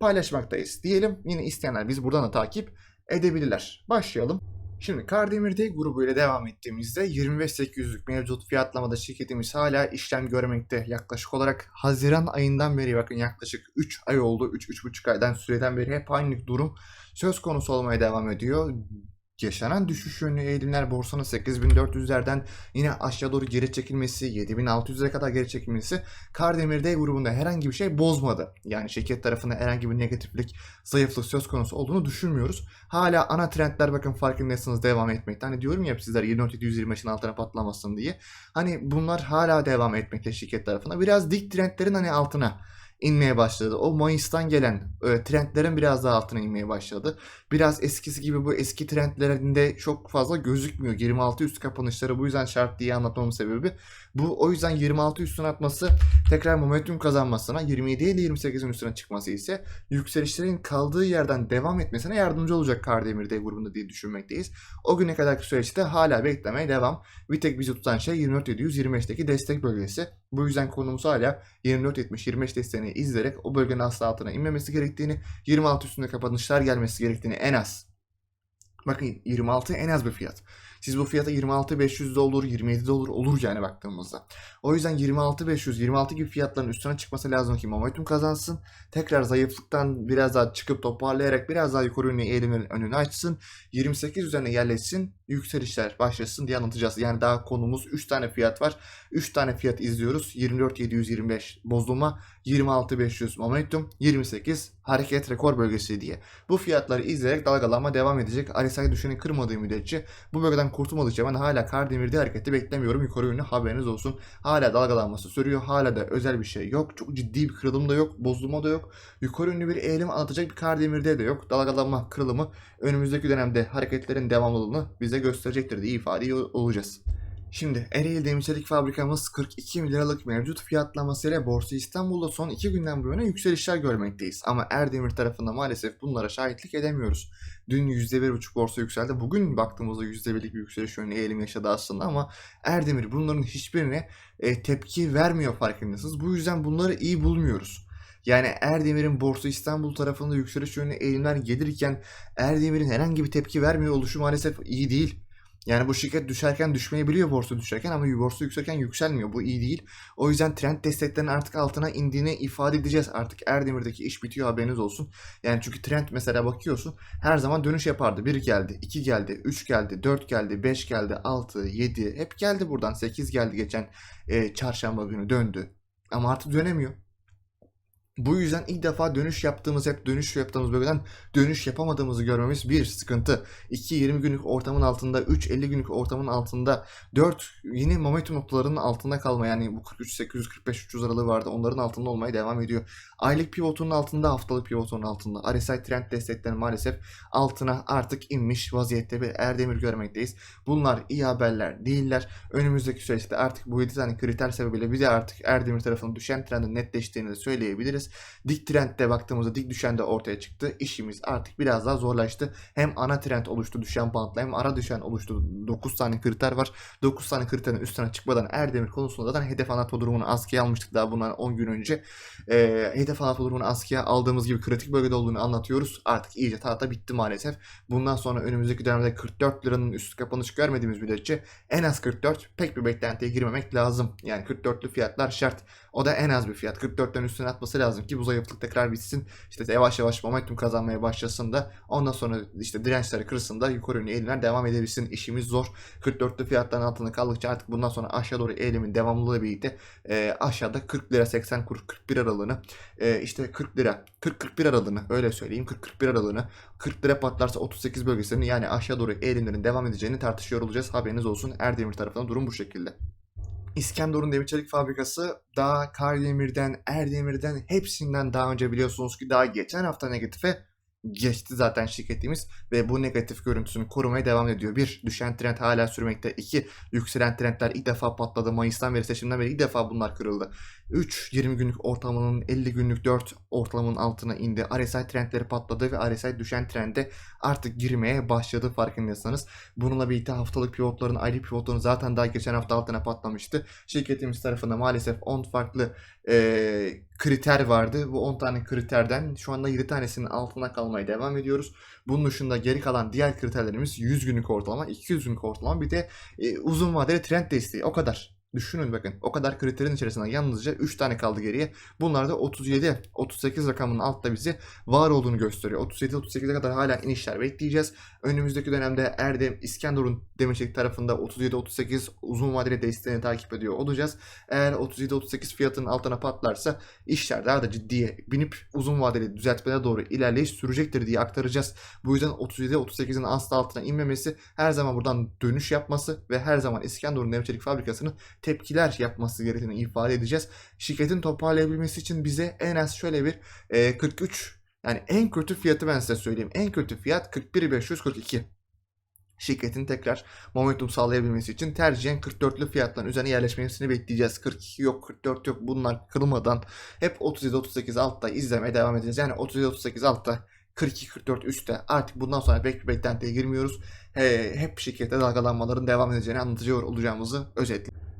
paylaşmaktayız diyelim. Yine isteyenler biz buradan da takip edebilirler. Başlayalım. Şimdi Kardemir'de grubu ile devam ettiğimizde 25.800'lük mevcut fiyatlamada şirketimiz hala işlem görmekte. Yaklaşık olarak Haziran ayından beri bakın yaklaşık 3 ay oldu. 3-3,5 aydan süreden beri hep aynı durum söz konusu olmaya devam ediyor. Yaşanan düşüş yönlü eğilimler borsanın 8400'lerden yine aşağı doğru geri çekilmesi, 7600'e kadar geri çekilmesi Kardemir'de grubunda herhangi bir şey bozmadı. Yani şirket tarafında herhangi bir negatiflik, zayıflık söz konusu olduğunu düşünmüyoruz. Hala ana trendler bakın farkındaysanız devam etmekte. Hani diyorum ya sizler 24.725'in altına patlamasın diye. Hani bunlar hala devam etmekte şirket tarafına. Biraz dik trendlerin hani altına inmeye başladı. O Mayıs'tan gelen e, trendlerin biraz daha altına inmeye başladı. Biraz eskisi gibi bu eski trendlerinde çok fazla gözükmüyor. 26 üst kapanışları bu yüzden şart diye anlatmamın sebebi. Bu o yüzden 26 üstüne atması tekrar momentum kazanmasına 27 ile 28'in üstüne çıkması ise yükselişlerin kaldığı yerden devam etmesine yardımcı olacak Kardemir D grubunda diye düşünmekteyiz. O güne kadarki süreçte hala beklemeye devam. Bir tek bizi tutan şey 24.725'teki destek bölgesi. Bu yüzden konumuz hala 24.70-25 desteğini izleyerek o bölgenin asla altına inmemesi gerektiğini, 26 üstünde kapanışlar gelmesi gerektiğini en az. Bakın 26 en az bir fiyat. Siz bu fiyata 26.500'de olur, 27'de olur, olur yani baktığımızda. O yüzden 26.500, 26 gibi fiyatların üstüne çıkması lazım ki momentum kazansın. Tekrar zayıflıktan biraz daha çıkıp toparlayarak biraz daha yukarı yönlü eğilimin önünü açsın. 28 üzerine yerleşsin, yükselişler başlasın diye anlatacağız. Yani daha konumuz 3 tane fiyat var. 3 tane fiyat izliyoruz. 24.725 bozulma, 26.500 momentum, 28 hareket rekor bölgesi diye. Bu fiyatları izleyerek dalgalanma devam edecek. RSI düşeni kırmadığı müddetçe bu bölgeden kurtulmadıkça ben hala Kardemir'de hareketi beklemiyorum. Yukarı yönlü haberiniz olsun. Hala dalgalanması sürüyor. Hala da özel bir şey yok. Çok ciddi bir kırılım da yok. Bozulma da yok. Yukarı yönlü bir eğilim anlatacak bir Kardemir'de de yok. Dalgalanma, kırılımı önümüzdeki dönemde hareketlerin devamlılığını bize gösterecektir diye ifade olacağız. Şimdi Ereğli Demirçelik Fabrikamız 42 bin liralık mevcut fiyatlamasıyla Borsa İstanbul'da son 2 günden bu yana yükselişler görmekteyiz. Ama Erdemir tarafında maalesef bunlara şahitlik edemiyoruz. Dün %1,5 borsa yükseldi. Bugün baktığımızda %1'lik bir yükseliş yönlü eğilim yaşadı aslında ama Erdemir bunların hiçbirine e, tepki vermiyor farkındasınız. Bu yüzden bunları iyi bulmuyoruz. Yani Erdemir'in Borsa İstanbul tarafında yükseliş yönlü eğilimler gelirken Erdemir'in herhangi bir tepki vermiyor oluşu maalesef iyi değil. Yani bu şirket düşerken düşmeyebiliyor borsa düşerken ama borsa yükselirken yükselmiyor. Bu iyi değil. O yüzden trend desteklerinin artık altına indiğini ifade edeceğiz. Artık Erdemir'deki iş bitiyor haberiniz olsun. Yani çünkü trend mesela bakıyorsun her zaman dönüş yapardı. 1 geldi, 2 geldi, 3 geldi, 4 geldi, 5 geldi, 6, 7 hep geldi buradan. 8 geldi geçen e, çarşamba günü döndü. Ama artık dönemiyor. Bu yüzden ilk defa dönüş yaptığımız, hep dönüş yaptığımız bölgeden dönüş yapamadığımızı görmemiz bir sıkıntı. 2 20 günlük ortamın altında, 3 50 günlük ortamın altında, 4 yine momentum noktalarının altında kalma yani bu 43 800 45 300 aralığı vardı. Onların altında olmaya devam ediyor. Aylık pivotunun altında, haftalık pivotunun altında. RSI trend destekleri maalesef altına artık inmiş vaziyette bir Erdemir görmekteyiz. Bunlar iyi haberler değiller. Önümüzdeki süreçte artık bu 7 tane kriter sebebiyle bir de artık Erdemir tarafının düşen trendin netleştiğini de Dik trendde baktığımızda dik düşen de ortaya çıktı. İşimiz artık biraz daha zorlaştı. Hem ana trend oluştu düşen bantla hem ara düşen oluştu. 9 tane kriter var. 9 tane kriterin üstüne çıkmadan Erdemir konusunda zaten hedef anahtar durumunu askıya almıştık daha bundan 10 gün önce. Ee, hedef anahtar durumunu askıya aldığımız gibi kritik bölgede olduğunu anlatıyoruz. Artık iyice tahta bitti maalesef. Bundan sonra önümüzdeki dönemde 44 liranın üstü kapanış görmediğimiz müddetçe en az 44 pek bir beklentiye girmemek lazım. Yani 44'lü fiyatlar şart. O da en az bir fiyat. 44'ten üstüne atması lazım ki bu zayıflık tekrar bitsin. İşte yavaş yavaş momentum kazanmaya başlasın da ondan sonra işte dirençleri kırsın da yukarı yönlü eğilimler devam edebilsin. İşimiz zor. 44'lü fiyatların altında kaldıkça artık bundan sonra aşağı doğru eğilimin devamlılığı birlikte e, aşağıda 40 lira 80 kuruş 41 aralığını e, işte 40 lira 40-41 aralığını öyle söyleyeyim 40-41 aralığını 40 lira patlarsa 38 bölgesini yani aşağı doğru eğilimlerin devam edeceğini tartışıyor olacağız. Haberiniz olsun. Erdemir tarafından durum bu şekilde. İskenderun Demir Çelik Fabrikası daha Kardemir'den, Erdemir'den hepsinden daha önce biliyorsunuz ki daha geçen hafta negatife geçti zaten şirketimiz ve bu negatif görüntüsünü korumaya devam ediyor. Bir, düşen trend hala sürmekte. İki, yükselen trendler ilk defa patladı. Mayıs'tan beri seçimden beri ilk defa bunlar kırıldı. 3, 20 günlük ortalamanın 50 günlük 4 ortalamanın altına indi. RSI trendleri patladı ve RSI düşen trende artık girmeye başladı farkındaysanız. Bununla birlikte haftalık pivotların, aylık pivotların zaten daha geçen hafta altına patlamıştı. Şirketimiz tarafında maalesef 10 farklı e, kriter vardı. Bu 10 tane kriterden şu anda 7 tanesinin altına kalmaya devam ediyoruz. Bunun dışında geri kalan diğer kriterlerimiz 100 günlük ortalama, 200 günlük ortalama bir de e, uzun vadeli trend desteği. O kadar. Düşünün bakın o kadar kriterin içerisinde yalnızca 3 tane kaldı geriye. Bunlar da 37, 38 rakamının altta bizi var olduğunu gösteriyor. 37-38'e kadar hala inişler bekleyeceğiz. Önümüzdeki dönemde Erdem, İskenderun Demirçelik tarafında 37-38 uzun vadeli desteğini takip ediyor olacağız. Eğer 37-38 fiyatının altına patlarsa işler daha da ciddiye binip uzun vadeli düzeltmelere doğru ilerleyiş sürecektir diye aktaracağız. Bu yüzden 37-38'in asla altına inmemesi, her zaman buradan dönüş yapması ve her zaman İskenderun Demirçelik Fabrikası'nın tepkiler yapması gerektiğini ifade edeceğiz. Şirketin toparlayabilmesi için bize en az şöyle bir e, 43 yani en kötü fiyatı ben size söyleyeyim. En kötü fiyat 41.542. Şirketin tekrar momentum sağlayabilmesi için tercihen 44'lü fiyatların üzerine yerleşmesini bekleyeceğiz. 42 yok, 44 yok. Bunlar kırılmadan hep 37-38 altta izlemeye devam edeceğiz. Yani 37-38 altta 42-44 üstte artık bundan sonra pek bir beklentiye girmiyoruz. He, hep şirkette dalgalanmaların devam edeceğini anlatıyor olacağımızı özetle.